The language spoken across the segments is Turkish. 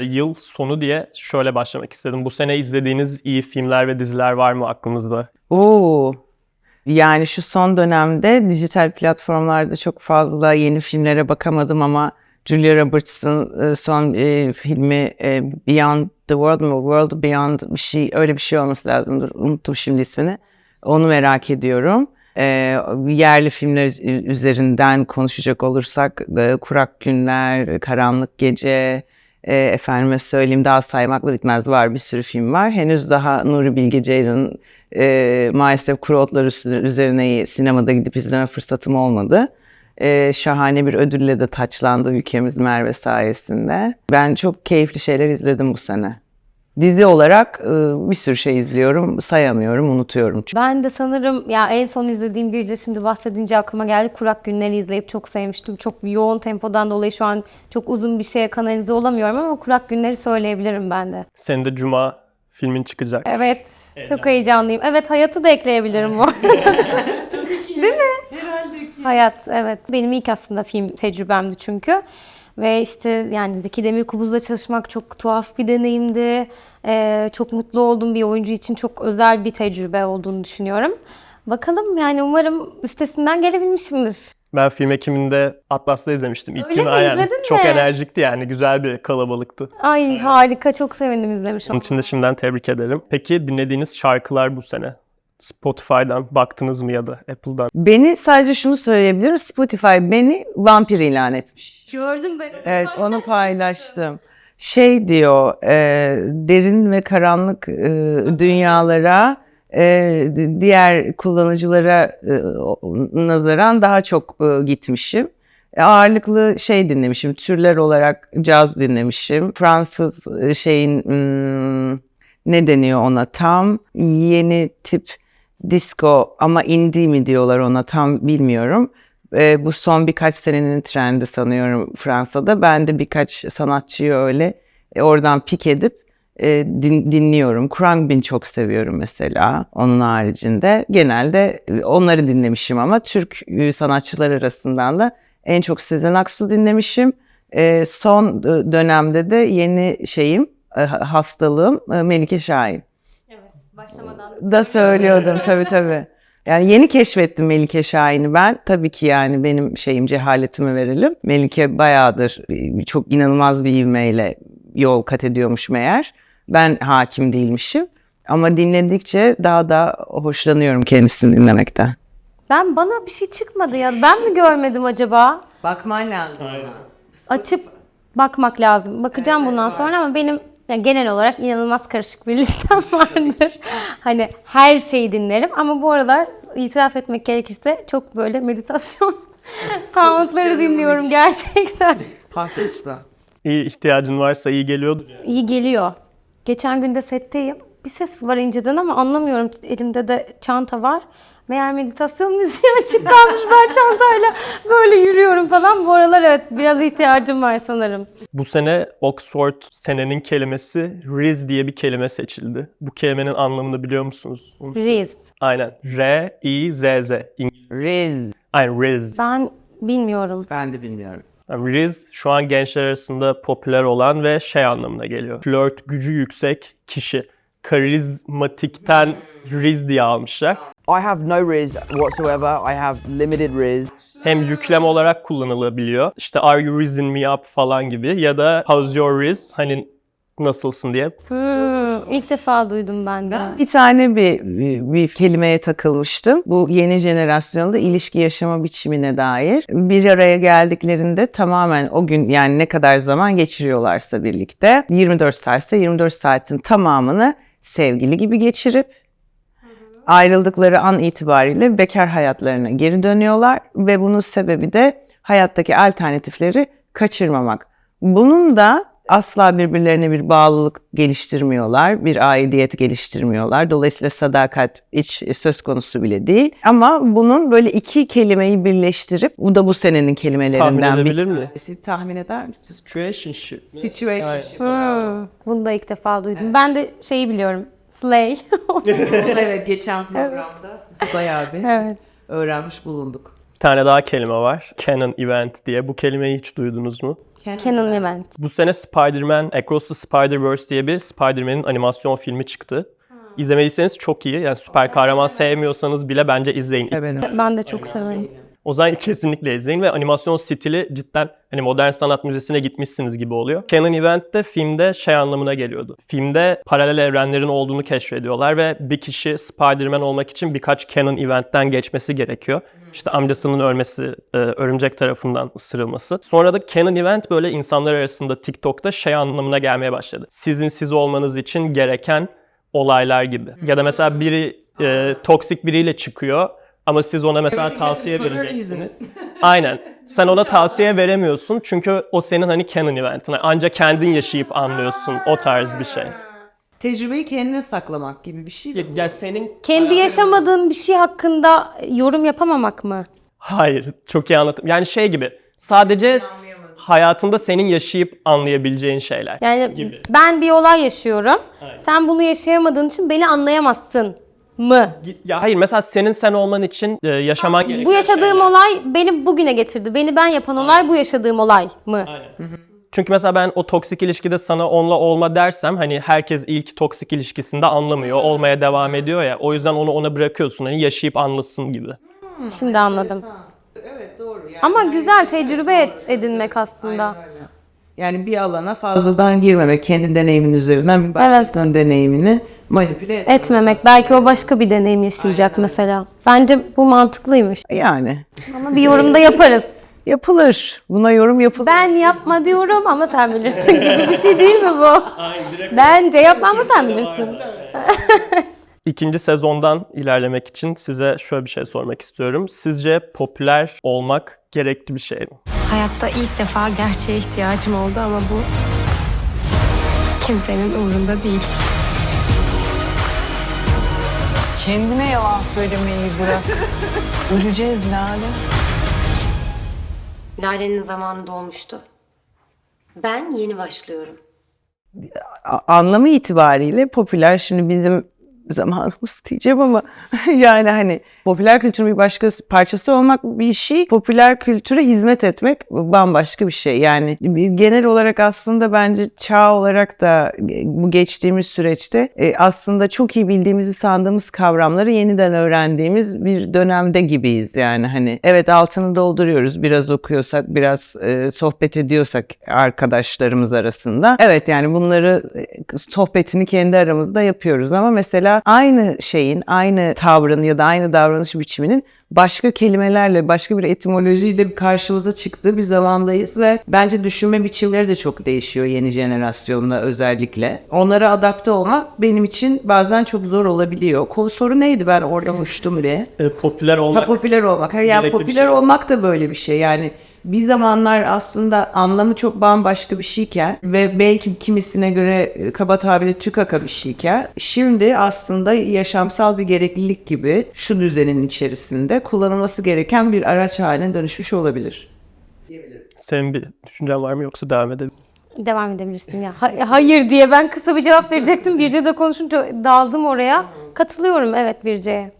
Yıl sonu diye şöyle başlamak istedim. Bu sene izlediğiniz iyi filmler ve diziler var mı aklınızda? Oo. Yani şu son dönemde dijital platformlarda çok fazla yeni filmlere bakamadım ama Julia Roberts'ın e, son e, filmi e, Beyond the World mu? World Beyond bir şey öyle bir şey olması lazımdır. Unuttum şimdi ismini. Onu merak ediyorum. E, yerli filmler üzerinden konuşacak olursak e, Kurak Günler, Karanlık Gece, e, efendime söyleyeyim daha saymakla bitmez var bir sürü film var. Henüz daha Nuri Bilge Ceylan'ın e, maalesef kuru otlar üzerine sinemada gidip izleme fırsatım olmadı. E, şahane bir ödülle de taçlandı ülkemiz Merve sayesinde. Ben çok keyifli şeyler izledim bu sene. Dizi olarak e, bir sürü şey izliyorum, sayamıyorum, unutuyorum. Ben de sanırım ya en son izlediğim bir de şimdi bahsedince aklıma geldi. Kurak Günleri izleyip çok sevmiştim. Çok yoğun tempodan dolayı şu an çok uzun bir şeye kanalize olamıyorum ama Kurak Günleri söyleyebilirim ben de. Senin de Cuma filmin çıkacak. Evet, çok heyecanlıyım. Evet, Hayat'ı da ekleyebilirim bu arada. Değil mi? Hayat, evet. Benim ilk aslında film tecrübemdi çünkü. Ve işte yani Zeki Demirkubuz'la çalışmak çok tuhaf bir deneyimdi. Ee, çok mutlu olduğum bir oyuncu için çok özel bir tecrübe olduğunu düşünüyorum. Bakalım yani umarım üstesinden gelebilmişimdir. Ben film ekiminde Atlas'ta izlemiştim. İlk Öyle gün mi? aynen. İzledin Çok mi? enerjikti yani. Güzel bir kalabalıktı. Ay harika, çok sevindim izlemiş Onun için de şimdiden tebrik ederim. Peki dinlediğiniz şarkılar bu sene? Spotify'dan baktınız mı ya da Apple'dan? Beni sadece şunu söyleyebilirim. Spotify beni vampir ilan etmiş. Gördüm ben. Evet onu paylaştım. Şey diyor e, derin ve karanlık e, dünyalara e, di- diğer kullanıcılara e, nazaran daha çok e, gitmişim. E, Ağırlıklı şey dinlemişim. Türler olarak caz dinlemişim. Fransız e, şeyin ne deniyor ona tam yeni tip disco ama indie mi diyorlar ona tam bilmiyorum. E, bu son birkaç senenin trendi sanıyorum Fransa'da. Ben de birkaç sanatçıyı öyle e, oradan pik edip e, din- dinliyorum. Khruangbin çok seviyorum mesela onun haricinde. Genelde e, onları dinlemişim ama Türk e, sanatçılar arasından da en çok Sezen Aksu dinlemişim. E, son e, dönemde de yeni şeyim, hastalığım Melike Şahin başlamadan da söylüyordum tabii tabii. Yani yeni keşfettim Melike Şahin'i ben. Tabii ki yani benim şeyim cehaletimi verelim. Melike bayağıdır çok inanılmaz bir ivmeyle yol kat ediyormuş meğer. Ben hakim değilmişim. Ama dinledikçe daha da hoşlanıyorum kendisini dinlemekten. Ben bana bir şey çıkmadı ya. Ben mi görmedim acaba? Bakman lazım. Açıp bakmak lazım. Bakacağım bundan sonra ama benim yani genel olarak inanılmaz karışık bir listem vardır. hani her şeyi dinlerim ama bu aralar itiraf etmek gerekirse çok böyle meditasyon soundları dinliyorum gerçekten. Haklısın. İyi ihtiyacın varsa iyi geliyordur. yani. İyi geliyor. Geçen gün de setteyim. Bir ses var inceden ama anlamıyorum. Elimde de çanta var. Meğer meditasyon müziği açık kalmış. Ben çantayla böyle yürüyorum falan. Bu aralar evet biraz ihtiyacım var sanırım. Bu sene Oxford senenin kelimesi Riz diye bir kelime seçildi. Bu kelimenin anlamını biliyor musunuz? Riz. Aynen. R-I-Z-Z. Riz. Aynen Riz. Ben bilmiyorum. Ben de bilmiyorum. Yani Riz şu an gençler arasında popüler olan ve şey anlamına geliyor. Flört gücü yüksek kişi. Karizmatikten Riz diye almışlar. I have no riz whatsoever. I have limited riz. Hem yüklem olarak kullanılabiliyor. İşte are you rizzing me up falan gibi ya da how's your riz hani nasılsın diye. Hmm, ilk defa duydum ben de. Bir tane bir, bir, bir kelimeye takılmıştım. Bu yeni jenerasyonda ilişki yaşama biçimine dair. Bir araya geldiklerinde tamamen o gün yani ne kadar zaman geçiriyorlarsa birlikte 24 saatse 24 saatin tamamını sevgili gibi geçirip ayrıldıkları an itibariyle bekar hayatlarına geri dönüyorlar ve bunun sebebi de hayattaki alternatifleri kaçırmamak. Bunun da asla birbirlerine bir bağlılık geliştirmiyorlar, bir aidiyet geliştirmiyorlar. Dolayısıyla sadakat hiç söz konusu bile değil. Ama bunun böyle iki kelimeyi birleştirip, bu da bu senenin kelimelerinden Tahmin bir edebilir mi? tanesi. Tahmin eder misiniz? Situationship. Situationship. Hmm, bunu da ilk defa duydum. Ben de şeyi biliyorum. Slay. evet, geçen programda bayağı bir evet. öğrenmiş bulunduk. Bir tane daha kelime var. Canon Event diye. Bu kelimeyi hiç duydunuz mu? Canon Event. Bu sene Spider-Man Across the Spider-Verse diye bir Spider-Man'in animasyon filmi çıktı. İzlemediyseniz çok iyi. Yani süper kahraman sevmiyorsanız bile bence izleyin. Ben de çok severim. O zaman kesinlikle izleyin ve animasyon stili cidden hani modern sanat müzesine gitmişsiniz gibi oluyor. Canon Event de filmde şey anlamına geliyordu. Filmde paralel evrenlerin olduğunu keşfediyorlar ve bir kişi Spider-Man olmak için birkaç Canon Event'ten geçmesi gerekiyor. İşte amcasının ölmesi, e, örümcek tarafından ısırılması. Sonra da Canon Event böyle insanlar arasında TikTok'ta şey anlamına gelmeye başladı. Sizin siz olmanız için gereken olaylar gibi. Ya da mesela biri e, toksik biriyle çıkıyor ama siz ona mesela tavsiye vereceksiniz. Aynen. Sen ona tavsiye veremiyorsun çünkü o senin hani canon eventin. Ancak kendin yaşayıp anlıyorsun o tarz bir şey. Tecrübeyi kendine saklamak gibi bir şey. Ya, ya senin Kendi yaşamadığın bir şey hakkında yorum yapamamak mı? hayır çok iyi anlatım. Yani şey gibi sadece hayatında senin yaşayıp anlayabileceğin şeyler. Yani Gibi. ben bir olay yaşıyorum. Sen bunu yaşayamadığın için beni anlayamazsın mı? Ya hayır mesela senin sen olman için e, yaşaman gereken Bu yaşadığım şeyler. olay beni bugüne getirdi. Beni ben yapan olay bu yaşadığım olay mı? Aynen. Çünkü mesela ben o toksik ilişkide sana onunla olma dersem hani herkes ilk toksik ilişkisinde anlamıyor, olmaya devam ediyor ya. O yüzden onu ona bırakıyorsun hani yaşayıp anlasın gibi. Şimdi anladım. Evet doğru. Yani Ama güzel tecrübe edinmek aslında. Yani bir alana fazladan girmemek, kendi deneyimin üzerinden bir başkasının deneyimini manipüle etmemek. Etmemek. Belki o başka bir deneyim yaşayacak mesela. Bence bu mantıklıymış. Yani Ama bir yorumda yaparız. yapılır. Buna yorum yapılır. Ben yapma diyorum ama sen bilirsin gibi bir şey değil mi bu? Bence yapma ama sen bilirsin. İkinci sezondan ilerlemek için size şöyle bir şey sormak istiyorum. Sizce popüler olmak gerekli bir şey mi? Hayatta ilk defa gerçeğe ihtiyacım oldu ama bu kimsenin umurunda değil. Kendine yalan söylemeyi bırak. Öleceğiz Lale. Lale'nin zamanı dolmuştu. Ben yeni başlıyorum. Anlamı itibariyle popüler şimdi bizim zamanımız diyeceğim ama yani hani popüler kültürün bir başka parçası olmak bir şey, popüler kültüre hizmet etmek bambaşka bir şey. Yani genel olarak aslında bence çağ olarak da bu geçtiğimiz süreçte e, aslında çok iyi bildiğimizi sandığımız kavramları yeniden öğrendiğimiz bir dönemde gibiyiz yani hani evet altını dolduruyoruz biraz okuyorsak biraz e, sohbet ediyorsak arkadaşlarımız arasında evet yani bunları e, sohbetini kendi aramızda yapıyoruz ama mesela aynı şeyin aynı tavrın ya da aynı davranış biçiminin başka kelimelerle başka bir etimolojiyle karşımıza çıktığı bir zamandayız ve bence düşünme biçimleri de çok değişiyor yeni jenerasyonla özellikle. Onlara adapte olmak benim için bazen çok zor olabiliyor. Soru neydi ben orada uçtum diye. E, popüler olmak. Ha, popüler olmak. Ha, yani popüler şey. olmak da böyle bir şey. Yani bir zamanlar aslında anlamı çok bambaşka bir şeyken ve belki kimisine göre e, kaba tabirle tükaka bir şeyken şimdi aslında yaşamsal bir gereklilik gibi şu düzenin içerisinde kullanılması gereken bir araç haline dönüşmüş olabilir. Senin bir düşüncen var mı yoksa devam edelim. Devam edebilirsin ya. Ha- hayır diye ben kısa bir cevap verecektim. Birce de konuşunca daldım oraya. Katılıyorum evet Birce'ye.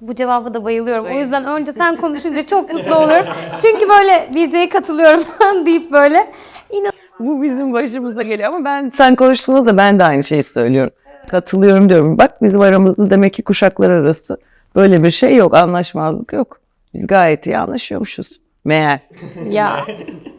Bu cevaba da bayılıyorum. O yüzden önce sen konuşunca çok mutlu oluyorum. Çünkü böyle Birce'ye katılıyorum deyip böyle inan Bu bizim başımıza geliyor ama ben sen konuştuğunda da ben de aynı şeyi söylüyorum. Katılıyorum diyorum. Bak bizim aramızda demek ki kuşaklar arası böyle bir şey yok. Anlaşmazlık yok. Biz gayet iyi anlaşıyormuşuz. Meğer. ya.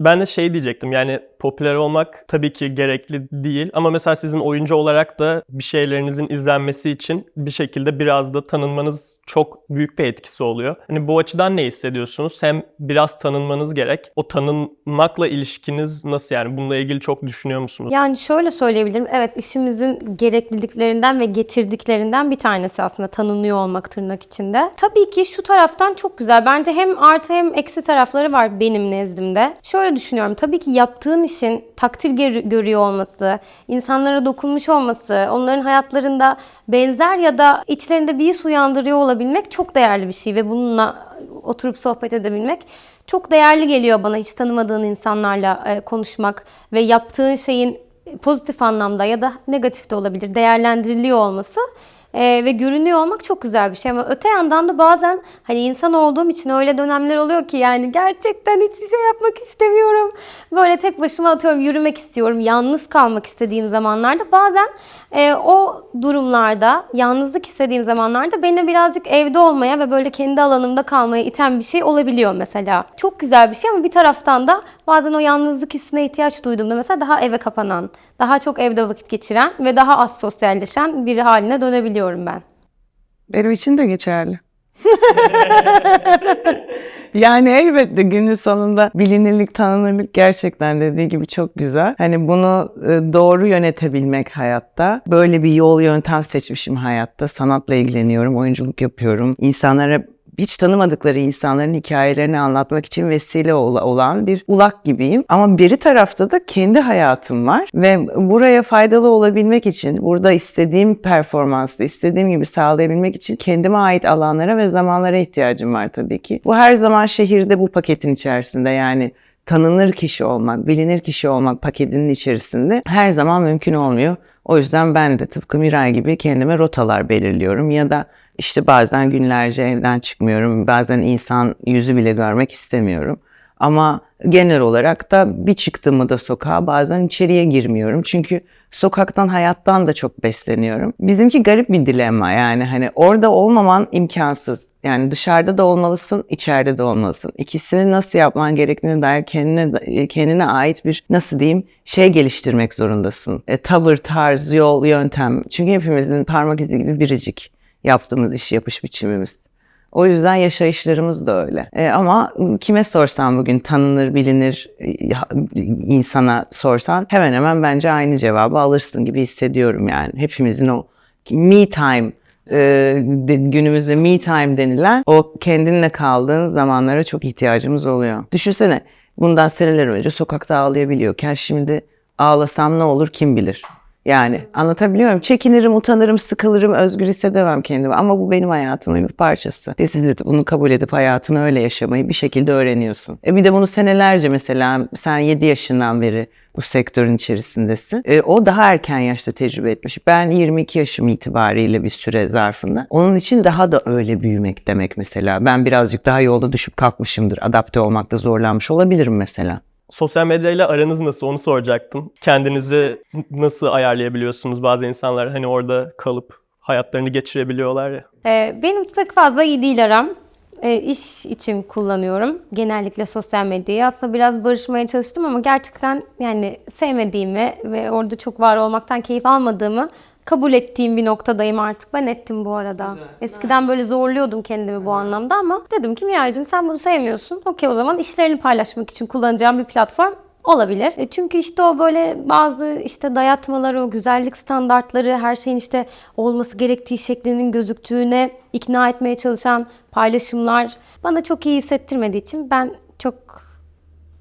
Ben de şey diyecektim yani popüler olmak tabii ki gerekli değil ama mesela sizin oyuncu olarak da bir şeylerinizin izlenmesi için bir şekilde biraz da tanınmanız çok büyük bir etkisi oluyor. Hani bu açıdan ne hissediyorsunuz? Hem biraz tanınmanız gerek. O tanınmakla ilişkiniz nasıl yani? Bununla ilgili çok düşünüyor musunuz? Yani şöyle söyleyebilirim. Evet işimizin gerekliliklerinden ve getirdiklerinden bir tanesi aslında tanınıyor olmak tırnak içinde. Tabii ki şu taraftan çok güzel. Bence hem artı hem eksi tarafları var benim nezdimde. Şöyle düşünüyorum. Tabii ki yaptığın işin takdir gör- görüyor olması, insanlara dokunmuş olması, onların hayatlarında benzer ya da içlerinde bir his uyandırıyor olabilmek çok değerli bir şey ve bununla oturup sohbet edebilmek çok değerli geliyor bana hiç tanımadığın insanlarla e, konuşmak ve yaptığın şeyin pozitif anlamda ya da negatif de olabilir değerlendiriliyor olması Ee, ve görünüyor olmak çok güzel bir şey ama öte yandan da bazen hani insan olduğum için öyle dönemler oluyor ki yani gerçekten hiçbir şey yapmak istemiyorum. Böyle tek başıma atıyorum yürümek istiyorum. Yalnız kalmak istediğim zamanlarda bazen e, o durumlarda yalnızlık istediğim zamanlarda beni birazcık evde olmaya ve böyle kendi alanımda kalmaya iten bir şey olabiliyor mesela. Çok güzel bir şey ama bir taraftan da bazen o yalnızlık hissine ihtiyaç duyduğumda mesela daha eve kapanan, daha çok evde vakit geçiren ve daha az sosyalleşen biri haline dönebiliyorum ben. Benim için de geçerli. yani elbette günün sonunda bilinirlik, tanınırlık gerçekten dediği gibi çok güzel. Hani bunu e, doğru yönetebilmek hayatta. Böyle bir yol yöntem seçmişim hayatta. Sanatla ilgileniyorum, oyunculuk yapıyorum. İnsanlara hiç tanımadıkları insanların hikayelerini anlatmak için vesile ol- olan bir ulak gibiyim. Ama biri tarafta da kendi hayatım var ve buraya faydalı olabilmek için, burada istediğim performansı, istediğim gibi sağlayabilmek için kendime ait alanlara ve zamanlara ihtiyacım var tabii ki. Bu her zaman şehirde bu paketin içerisinde yani tanınır kişi olmak, bilinir kişi olmak paketinin içerisinde her zaman mümkün olmuyor. O yüzden ben de tıpkı Miray gibi kendime rotalar belirliyorum ya da işte bazen günlerce evden çıkmıyorum, bazen insan yüzü bile görmek istemiyorum. Ama genel olarak da bir çıktığımı da sokağa bazen içeriye girmiyorum. Çünkü sokaktan, hayattan da çok besleniyorum. Bizimki garip bir dilemma yani hani orada olmaman imkansız. Yani dışarıda da olmalısın, içeride de olmalısın. İkisini nasıl yapman gerektiğine dair kendine kendine ait bir nasıl diyeyim şey geliştirmek zorundasın. E, tavır, tarz, yol, yöntem. Çünkü hepimizin parmak izi gibi biricik yaptığımız iş yapış biçimimiz. O yüzden yaşayışlarımız da öyle. E, ama kime sorsan bugün tanınır, bilinir e, insana sorsan hemen hemen bence aynı cevabı alırsın gibi hissediyorum yani. Hepimizin o me time e, de- günümüzde me time denilen o kendinle kaldığın zamanlara çok ihtiyacımız oluyor. Düşünsene bundan seneler önce sokakta ağlayabiliyorken şimdi ağlasam ne olur kim bilir. Yani anlatabiliyor muyum? Çekinirim, utanırım, sıkılırım, özgür hissedemem kendimi. Ama bu benim hayatımın bir parçası. This is it. Bunu kabul edip hayatını öyle yaşamayı bir şekilde öğreniyorsun. E bir de bunu senelerce mesela sen 7 yaşından beri bu sektörün içerisindesin. E, o daha erken yaşta tecrübe etmiş. Ben 22 yaşım itibariyle bir süre zarfında. Onun için daha da öyle büyümek demek mesela. Ben birazcık daha yolda düşüp kalkmışımdır. Adapte olmakta zorlanmış olabilirim mesela. Sosyal medyayla aranız nasıl onu soracaktım. Kendinizi nasıl ayarlayabiliyorsunuz? Bazı insanlar hani orada kalıp hayatlarını geçirebiliyorlar ya. Ee, benim pek fazla iyi değil aram. Ee, iş için kullanıyorum. Genellikle sosyal medyayı. Aslında biraz barışmaya çalıştım ama gerçekten yani sevmediğimi ve orada çok var olmaktan keyif almadığımı kabul ettiğim bir noktadayım artık. Ben ettim bu arada. Eskiden böyle zorluyordum kendimi bu anlamda ama dedim ki Miraycığım sen bunu sevmiyorsun. Okey o zaman işlerini paylaşmak için kullanacağım bir platform Olabilir. E Çünkü işte o böyle bazı işte dayatmalar, o güzellik standartları, her şeyin işte olması gerektiği şeklinin gözüktüğüne ikna etmeye çalışan paylaşımlar bana çok iyi hissettirmediği için ben çok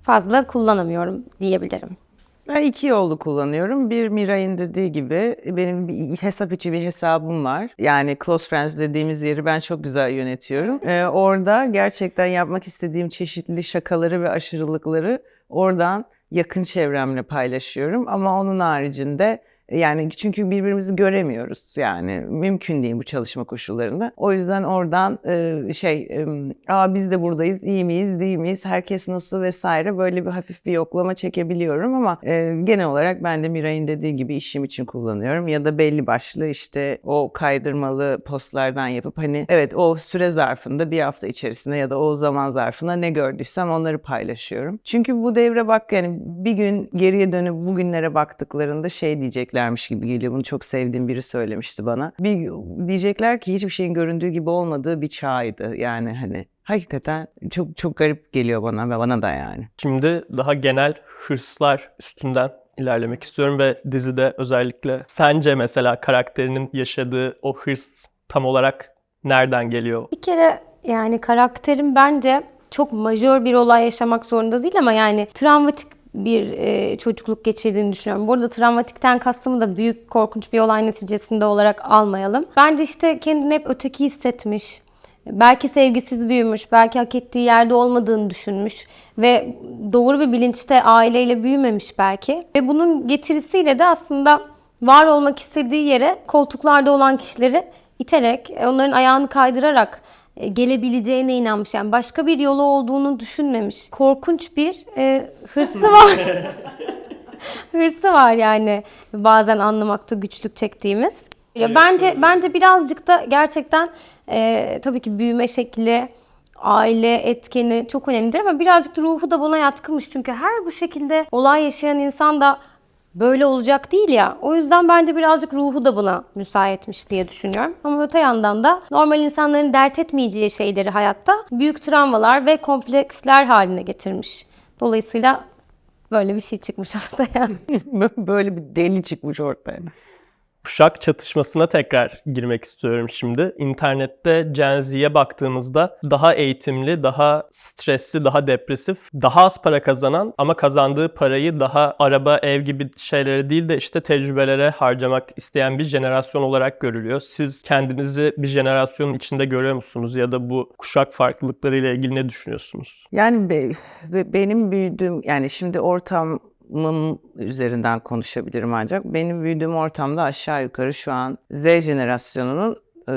fazla kullanamıyorum diyebilirim. Ben iki yollu kullanıyorum. Bir Miray'ın dediği gibi benim bir hesap içi bir hesabım var. Yani Close Friends dediğimiz yeri ben çok güzel yönetiyorum. Ee, orada gerçekten yapmak istediğim çeşitli şakaları ve aşırılıkları oradan yakın çevremle paylaşıyorum. Ama onun haricinde yani çünkü birbirimizi göremiyoruz yani mümkün değil bu çalışma koşullarında. O yüzden oradan e, şey e, Aa, biz de buradayız iyi miyiz değil miyiz herkes nasıl vesaire böyle bir hafif bir yoklama çekebiliyorum ama e, genel olarak ben de Miray'ın dediği gibi işim için kullanıyorum ya da belli başlı işte o kaydırmalı postlardan yapıp hani evet o süre zarfında bir hafta içerisinde ya da o zaman zarfında ne gördüysem onları paylaşıyorum. Çünkü bu devre bak yani bir gün geriye dönüp bugünlere baktıklarında şey diyeceklermiş gibi geliyor. Bunu çok sevdiğim biri söylemişti bana. Bir diyecekler ki hiçbir şeyin göründüğü gibi olmadığı bir çağydı. Yani hani hakikaten çok çok garip geliyor bana ve bana da yani. Şimdi daha genel hırslar üstünden ilerlemek istiyorum ve dizide özellikle sence mesela karakterinin yaşadığı o hırs tam olarak nereden geliyor? Bir kere yani karakterim bence çok majör bir olay yaşamak zorunda değil ama yani travmatik bir e, çocukluk geçirdiğini düşünüyorum. Bu arada travmatikten kastımı da büyük korkunç bir olay neticesinde olarak almayalım. Bence işte kendini hep öteki hissetmiş. Belki sevgisiz büyümüş, belki hak ettiği yerde olmadığını düşünmüş ve doğru bir bilinçte aileyle büyümemiş belki. Ve bunun getirisiyle de aslında var olmak istediği yere koltuklarda olan kişileri iterek, onların ayağını kaydırarak gelebileceğine inanmış. Yani başka bir yolu olduğunu düşünmemiş. Korkunç bir e, hırsı var. hırsı var yani bazen anlamakta güçlük çektiğimiz. Bence bence birazcık da gerçekten e, tabii ki büyüme şekli, aile etkeni çok önemlidir ama birazcık da ruhu da buna yatkınmış. Çünkü her bu şekilde olay yaşayan insan da böyle olacak değil ya. O yüzden bence birazcık ruhu da buna müsaitmiş diye düşünüyorum. Ama öte yandan da normal insanların dert etmeyeceği şeyleri hayatta büyük travmalar ve kompleksler haline getirmiş. Dolayısıyla böyle bir şey çıkmış ortaya. Böyle bir deli çıkmış ortaya. Kuşak çatışmasına tekrar girmek istiyorum şimdi. İnternette Gen Z'ye baktığımızda daha eğitimli, daha stresli, daha depresif, daha az para kazanan ama kazandığı parayı daha araba, ev gibi şeylere değil de işte tecrübelere harcamak isteyen bir jenerasyon olarak görülüyor. Siz kendinizi bir jenerasyonun içinde görüyor musunuz ya da bu kuşak farklılıklarıyla ilgili ne düşünüyorsunuz? Yani be- be- benim büyüdüğüm yani şimdi ortamım üzerinden konuşabilirim ancak benim büyüdüğüm ortamda aşağı yukarı şu an Z jenerasyonunun e,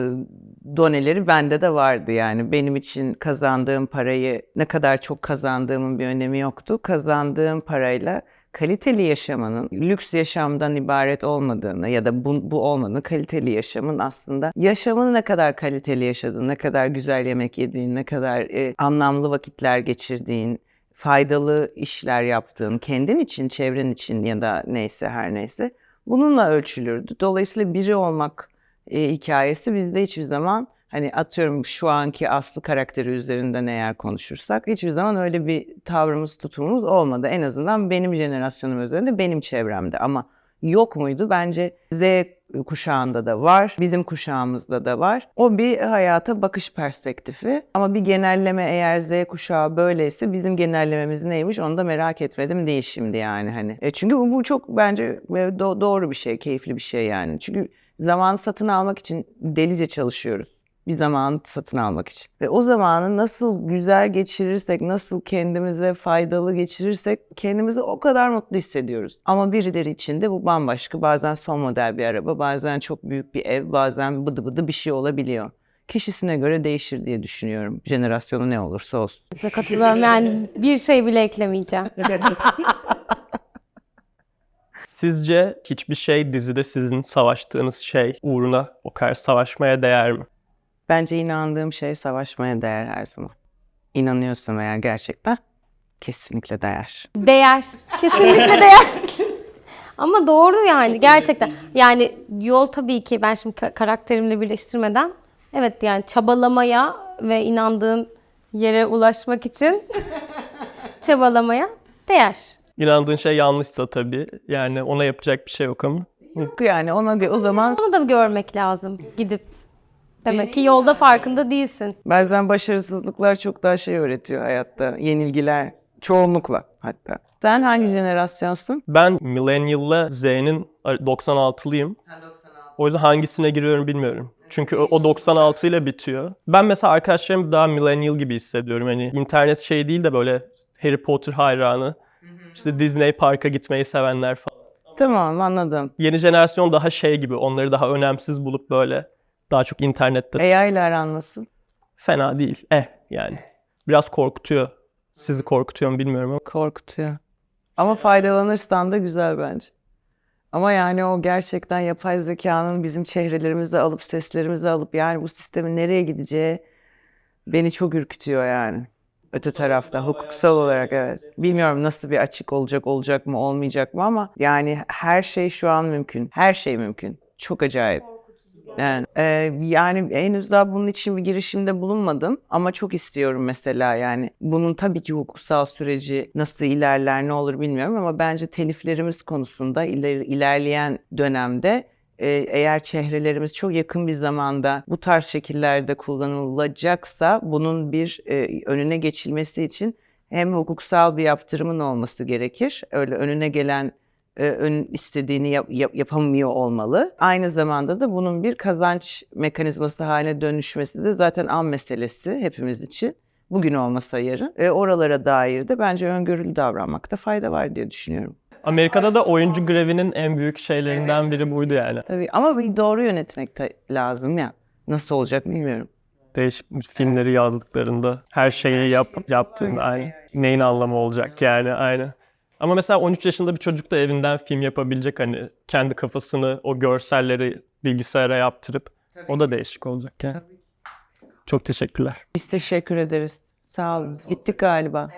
doneleri bende de vardı yani benim için kazandığım parayı ne kadar çok kazandığımın bir önemi yoktu. Kazandığım parayla kaliteli yaşamanın lüks yaşamdan ibaret olmadığını ya da bu, bu olmadığını kaliteli yaşamın aslında yaşamını ne kadar kaliteli yaşadığın, ne kadar güzel yemek yediğin, ne kadar e, anlamlı vakitler geçirdiğin, faydalı işler yaptığın, kendin için, çevren için ya da neyse her neyse bununla ölçülürdü. Dolayısıyla biri olmak e, hikayesi bizde hiçbir zaman hani atıyorum şu anki Aslı karakteri üzerinden eğer konuşursak hiçbir zaman öyle bir tavrımız tutumumuz olmadı. En azından benim jenerasyonum üzerinde benim çevremde ama yok muydu? Bence Z kuşağında da var, bizim kuşağımızda da var. O bir hayata bakış perspektifi. Ama bir genelleme eğer Z kuşağı böyleyse bizim genellememiz neymiş onu da merak etmedim değil şimdi yani hani. E çünkü bu, çok bence e, do- doğru bir şey, keyifli bir şey yani. Çünkü zamanı satın almak için delice çalışıyoruz bir zamanı satın almak için. Ve o zamanı nasıl güzel geçirirsek, nasıl kendimize faydalı geçirirsek kendimizi o kadar mutlu hissediyoruz. Ama birileri için de bu bambaşka. Bazen son model bir araba, bazen çok büyük bir ev, bazen bıdı bıdı bir şey olabiliyor. Kişisine göre değişir diye düşünüyorum. Jenerasyonu ne olursa olsun. Katılıyorum yani bir şey bile eklemeyeceğim. Sizce hiçbir şey dizide sizin savaştığınız şey uğruna o kadar savaşmaya değer mi? Bence inandığım şey savaşmaya değer her zaman. İnanıyorsam eğer gerçekten kesinlikle değer. Değer. Kesinlikle değer. Ama doğru yani gerçekten. Yani yol tabii ki ben şimdi ka- karakterimle birleştirmeden evet yani çabalamaya ve inandığın yere ulaşmak için çabalamaya değer. İnandığın şey yanlışsa tabii. Yani ona yapacak bir şey yok ama. Yani ona gö- o zaman Onu da görmek lazım gidip. Demek ki yolda farkında değilsin. Bazen başarısızlıklar çok daha şey öğretiyor hayatta. Yenilgiler çoğunlukla hatta. Sen hangi jenerasyonsun? Ben Millennial'la Z'nin 96'lıyım. O yüzden hangisine giriyorum bilmiyorum. Çünkü o o 96 ile bitiyor. Ben mesela arkadaşlarım daha millennial gibi hissediyorum. Hani internet şey değil de böyle Harry Potter hayranı. İşte Disney Park'a gitmeyi sevenler falan. Tamam anladım. Yeni jenerasyon daha şey gibi onları daha önemsiz bulup böyle daha çok internette AI ile aran nasıl? fena değil. Eh yani. Biraz korkutuyor. Sizi korkutuyor mu bilmiyorum ama. Korkutuyor. Ama faydalanırsan da güzel bence. Ama yani o gerçekten yapay zekanın bizim çehrelerimizi alıp seslerimizi alıp yani bu sistemin nereye gideceği beni çok ürkütüyor yani. Öte tarafta hukuksal olarak evet. Bilmiyorum nasıl bir açık olacak, olacak mı, olmayacak mı ama yani her şey şu an mümkün. Her şey mümkün. Çok acayip. Yani, e, yani henüz daha bunun için bir girişimde bulunmadım ama çok istiyorum mesela yani bunun tabii ki hukuksal süreci nasıl ilerler ne olur bilmiyorum ama bence teliflerimiz konusunda iler, ilerleyen dönemde eğer çehrelerimiz çok yakın bir zamanda bu tarz şekillerde kullanılacaksa bunun bir e, önüne geçilmesi için hem hukuksal bir yaptırımın olması gerekir. Öyle önüne gelen e, ön istediğini yap- yap- yapamıyor olmalı. Aynı zamanda da bunun bir kazanç mekanizması haline dönüşmesi de zaten an meselesi hepimiz için. Bugün olmasa yarın. E, oralara dair de bence öngörülü davranmakta fayda var diye düşünüyorum. Amerika'da da oyuncu grevinin en büyük şeylerinden biri buydu yani. Tabii ama bir doğru yönetmek de lazım ya. Nasıl olacak bilmiyorum. Değişik filmleri yazdıklarında her şeyi yap, yaptığında aynı. Neyin anlamı olacak yani aynı. Ama mesela 13 yaşında bir çocuk da evinden film yapabilecek hani kendi kafasını o görselleri bilgisayara yaptırıp o da değişik olacak yani. Çok teşekkürler. Biz teşekkür ederiz. Sağ olun. Gittik galiba.